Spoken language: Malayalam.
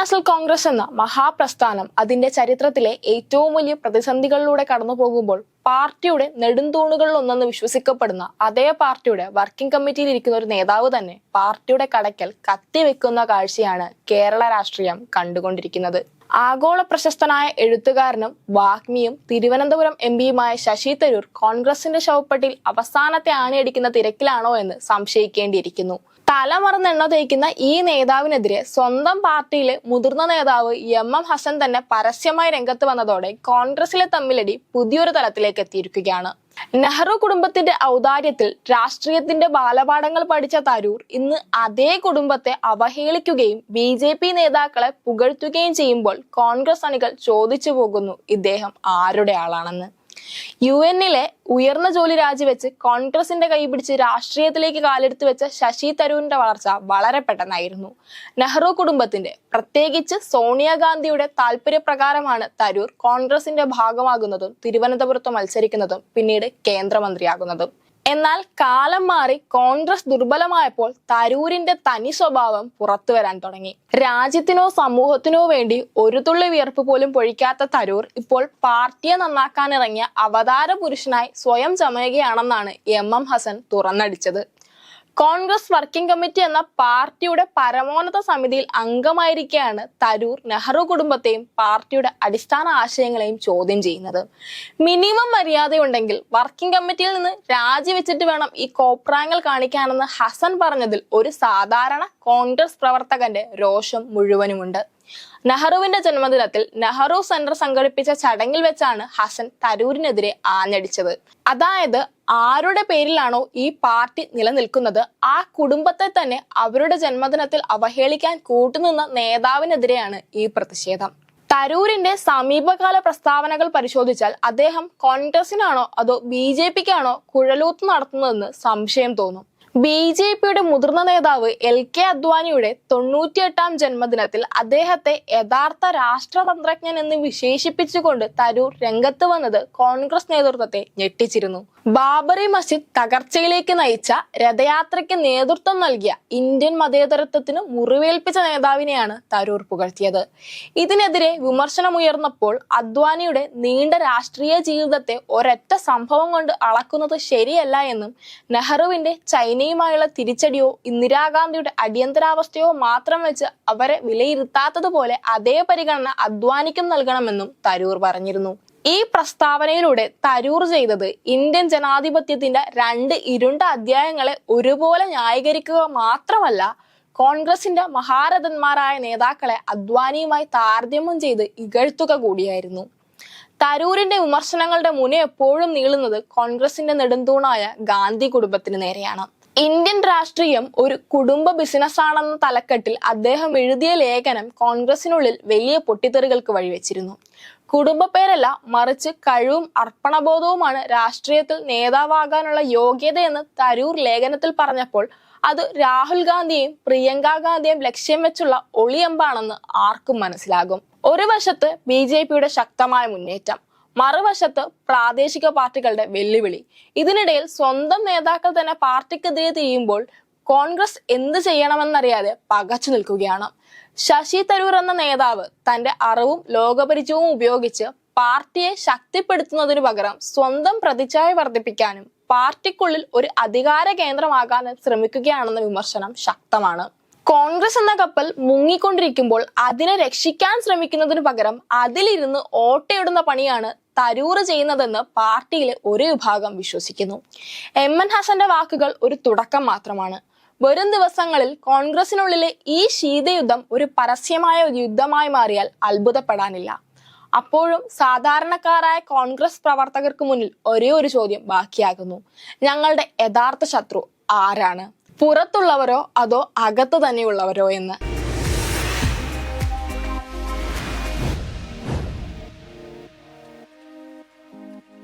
നാഷണൽ കോൺഗ്രസ് എന്ന മഹാപ്രസ്ഥാനം അതിന്റെ ചരിത്രത്തിലെ ഏറ്റവും വലിയ പ്രതിസന്ധികളിലൂടെ കടന്നു പോകുമ്പോൾ പാർട്ടിയുടെ നെടുന്തൂണുകളിൽ ഒന്നെന്ന് വിശ്വസിക്കപ്പെടുന്ന അതേ പാർട്ടിയുടെ വർക്കിംഗ് കമ്മിറ്റിയിൽ ഇരിക്കുന്ന ഒരു നേതാവ് തന്നെ പാർട്ടിയുടെ കടയ്ക്കൽ കത്തിവെക്കുന്ന കാഴ്ചയാണ് കേരള രാഷ്ട്രീയം കണ്ടുകൊണ്ടിരിക്കുന്നത്. ആഗോള പ്രശസ്തനായ എഴുത്തുകാരനും വാഗ്മിയും തിരുവനന്തപുരം എം പിയുമായ ശശി തരൂർ കോൺഗ്രസിന്റെ ശവപ്പെട്ടിയിൽ അവസാനത്തെ ആണിയടിക്കുന്ന തിരക്കിലാണോ എന്ന് സംശയിക്കേണ്ടിയിരിക്കുന്നു. തലമറന്ന് എണ്ണ തേക്കുന്ന ഈ നേതാവിനെതിരെ സ്വന്തം പാർട്ടിയിലെ മുതിർന്ന നേതാവ് എം എം ഹസൻ തന്നെ പരസ്യമായി രംഗത്ത് വന്നതോടെ കോൺഗ്രസിലെ തമ്മിലടി പുതിയൊരു തലത്തിലേക്ക് എത്തിയിരിക്കുകയാണ്. നെഹ്റു കുടുംബത്തിന്റെ ഔദാര്യത്തിൽ രാഷ്ട്രീയത്തിന്റെ ബാലപാഠങ്ങൾ പഠിച്ച തരൂർ ഇന്ന് അതേ കുടുംബത്തെ അവഹേളിക്കുകയും ബി ജെ പി നേതാക്കളെ പുകഴ്ത്തുകയും ചെയ്യുമ്പോൾ കോൺഗ്രസ് അണികൾ ചോദിച്ചു പോകുന്നു ഇദ്ദേഹം ആരുടെ ആളാണെന്ന്. യു എന്നിലെ ഉയർന്ന ജോലി രാജിവെച്ച് കോൺഗ്രസിന്റെ കൈപിടിച്ച് രാഷ്ട്രീയത്തിലേക്ക് കാലെടുത്തു വെച്ച ശശി തരൂരിന്റെ വളർച്ച വളരെ പെട്ടെന്നായിരുന്നു. നെഹ്റു കുടുംബത്തിന്റെ പ്രത്യേകിച്ച് സോണിയാഗാന്ധിയുടെ താല്പര്യപ്രകാരമാണ് തരൂർ കോൺഗ്രസിന്റെ ഭാഗമാകുന്നതും തിരുവനന്തപുരത്ത് മത്സരിക്കുന്നതും പിന്നീട് കേന്ദ്രമന്ത്രിയാകുന്നതും. എന്നാൽ കാലം മാറി കോൺഗ്രസ് ദുർബലമായപ്പോൾ തരൂരിന്റെ തനി സ്വഭാവം പുറത്തു വരാൻ തുടങ്ങി. രാജ്യത്തിനോ സമൂഹത്തിനോ വേണ്ടി ഒരു തുള്ളി വിയർപ്പ് പോലും പൊഴിക്കാത്ത തരൂർ ഇപ്പോൾ പാർട്ടിയെ നന്നാക്കാനിറങ്ങിയ അവതാര പുരുഷനായി സ്വയം ചമയുകയാണെന്നാണ് എം എം ഹസൻ തുറന്നടിച്ചത്. കോൺഗ്രസ് വർക്കിംഗ് കമ്മിറ്റി എന്ന പാർട്ടിയുടെ പരമോന്നത സമിതിയിൽ അംഗമായിരിക്കെയാണ് തരൂർ നെഹ്റു കുടുംബത്തെയും പാർട്ടിയുടെ അടിസ്ഥാന ആശയങ്ങളെയും ചോദ്യം ചെയ്യുന്നത്. മിനിമം മര്യാദയുണ്ടെങ്കിൽ വർക്കിംഗ് കമ്മിറ്റിയിൽ നിന്ന് രാജിവെച്ചിട്ട് വേണം ഈ കോപ്രാങ്ങൾ കാണിക്കാനെന്ന് ഹസൻ പറഞ്ഞതിൽ ഒരു സാധാരണ കോൺഗ്രസ് പ്രവർത്തകന്റെ രോഷം മുഴുവനുമുണ്ട്. നെഹ്റുവിന്റെ ജന്മദിനത്തിൽ നെഹ്റു സെന്റർ സംഘടിപ്പിച്ച ചടങ്ങിൽ വെച്ചാണ് ഹസൻ തരൂരിനെതിരെ ആഞ്ഞടിച്ചത്. അതായത് ആരുടെ പേരിലാണോ ഈ പാർട്ടി നിലനിൽക്കുന്നത് ആ കുടുംബത്തെ തന്നെ അവരുടെ ജന്മദിനത്തിൽ അവഹേളിക്കാൻ കൂട്ടുനിന്ന നേതാവിനെതിരെയാണ് ഈ പ്രതിഷേധം. തരൂരിന്റെ സമീപകാല പ്രസ്താവനകൾ പരിശോധിച്ചാൽ അദ്ദേഹം കോൺഗ്രസിനാണോ അതോ ബി ജെ പിക്കാണോ കുഴലൂത്ത് നടത്തുന്നതെന്ന് സംശയം തോന്നും. ബി ജെ പിയുടെ മുതിർന്ന നേതാവ് എൽ കെ അദ്വാനിയുടെ തൊണ്ണൂറ്റിയെട്ടാം ജന്മദിനത്തിൽ അദ്ദേഹത്തെ യഥാർത്ഥ രാഷ്ട്രതന്ത്രജ്ഞൻ എന്ന് വിശേഷിപ്പിച്ചുകൊണ്ട് തരൂർ രംഗത്ത് വന്നത് കോൺഗ്രസ് നേതൃത്വത്തെ ഞെട്ടിച്ചിരുന്നു. ബാബറി മസ്ജിദ് തകർച്ചയിലേക്ക് നയിച്ച രഥയാത്രയ്ക്ക് നേതൃത്വം നൽകിയ ഇന്ത്യൻ മതേതരത്വത്തിന് മുറിവേൽപ്പിച്ച നേതാവിനെയാണ് തരൂർ പുകഴ്ത്തിയത്. ഇതിനെതിരെ വിമർശനമുയർന്നപ്പോൾ അദ്വാനിയുടെ നീണ്ട രാഷ്ട്രീയ ജീവിതത്തെ ഒരൊറ്റ സംഭവം കൊണ്ട് അളക്കുന്നത് ശരിയല്ല എന്നും നെഹ്റുവിന്റെ ചൈനയുമായുള്ള തിരിച്ചടിയോ ഇന്ദിരാഗാന്ധിയുടെ അടിയന്തരാവസ്ഥയോ മാത്രം വെച്ച് അവരെ വിലയിരുത്താത്തതുപോലെ അതേ പരിഗണന അദ്വാനിക്കും നൽകണമെന്നും തരൂർ പറഞ്ഞിരുന്നു. ഈ പ്രസ്താവനയിലൂടെ തരൂർ ചെയ്തത് ഇന്ത്യൻ ജനാധിപത്യത്തിന്റെ രണ്ട് ഇരുണ്ട അധ്യായങ്ങളെ ഒരുപോലെ ന്യായീകരിക്കുക മാത്രമല്ല കോൺഗ്രസിന്റെ മഹാരഥന്മാരായ നേതാക്കളെ അദ്വാനിയുമായി താരതമ്യം ചെയ്ത് ഇകഴ്ത്തുക കൂടിയായിരുന്നു. തരൂരിന്റെ വിമർശനങ്ങളുടെ മുന എപ്പോഴും നീളുന്നത് കോൺഗ്രസിന്റെ നെടുന്തൂണായ ഗാന്ധി കുടുംബത്തിന് നേരെയാണ്. ഇന്ത്യൻ രാഷ്ട്രീയം ഒരു കുടുംബ ബിസിനസ് ആണെന്ന തലക്കെട്ടിൽ അദ്ദേഹം എഴുതിയ ലേഖനം കോൺഗ്രസിനുള്ളിൽ വലിയ പൊട്ടിത്തെറികൾക്ക് വഴിവെച്ചിരുന്നു. കുടുംബ പേരല്ല മറിച്ച് കഴിവും അർപ്പണബോധവുമാണ് രാഷ്ട്രീയത്തിൽ നേതാവാകാനുള്ള യോഗ്യതയെന്ന് തരൂർ ലേഖനത്തിൽ പറഞ്ഞപ്പോൾ അത് രാഹുൽ ഗാന്ധിയെയും പ്രിയങ്ക ഗാന്ധിയെയും ലക്ഷ്യം വെച്ചുള്ള ഒളിയമ്പാണെന്ന് ആർക്കും മനസ്സിലാകും. ഒരു വശത്ത് ബി ശക്തമായ മുന്നേറ്റം മറുവശത്ത് പ്രാദേശിക പാർട്ടികളുടെ വെല്ലുവിളി. ഇതിനിടയിൽ സ്വന്തം നേതാക്കൾ തന്നെ പാർട്ടിക്കെതിരെ തിരിയുമ്പോൾ കോൺഗ്രസ് എന്ത് ചെയ്യണമെന്നറിയാതെ പകച്ചു നിൽക്കുകയാണ്. ശശി തരൂർ എന്ന നേതാവ് തന്റെ അറിവും ലോകപരിചയവും ഉപയോഗിച്ച് പാർട്ടിയെ ശക്തിപ്പെടുത്തുന്നതിനു പകരം സ്വന്തം പ്രതിച്ഛായ വർദ്ധിപ്പിക്കാനും പാർട്ടിക്കുള്ളിൽ ഒരു അധികാര കേന്ദ്രമാകാനും ശ്രമിക്കുകയാണെന്ന വിമർശനം ശക്തമാണ്. കോൺഗ്രസ് എന്ന കപ്പൽ മുങ്ങിക്കൊണ്ടിരിക്കുമ്പോൾ അതിനെ രക്ഷിക്കാൻ ശ്രമിക്കുന്നതിനു പകരം അതിലിരുന്ന് ഓട്ടയിടുന്ന പണിയാണ് തരൂർ ചെയ്യുന്നതെന്ന് പാർട്ടിയിലെ ഒരു വിഭാഗം വിശ്വസിക്കുന്നു. എം എൻ ഹസന്റെ വാക്കുകൾ ഒരു തുടക്കം മാത്രമാണ്. വരും ദിവസങ്ങളിൽ കോൺഗ്രസിനുള്ളിലെ ഈ ശീതയുദ്ധം ഒരു പരസ്യമായ ഒരു യുദ്ധമായി മാറിയാൽ അത്ഭുതപ്പെടാനില്ല. അപ്പോഴും സാധാരണക്കാരായ കോൺഗ്രസ് പ്രവർത്തകർക്ക് മുന്നിൽ ഒരേ ഒരു ചോദ്യം ബാക്കിയാകുന്നു. ഞങ്ങളുടെ യഥാർത്ഥ ശത്രു ആരാണ്? പുറത്തുള്ളവരോ അതോ അകത്ത് തന്നെയുള്ളവരോ എന്ന്.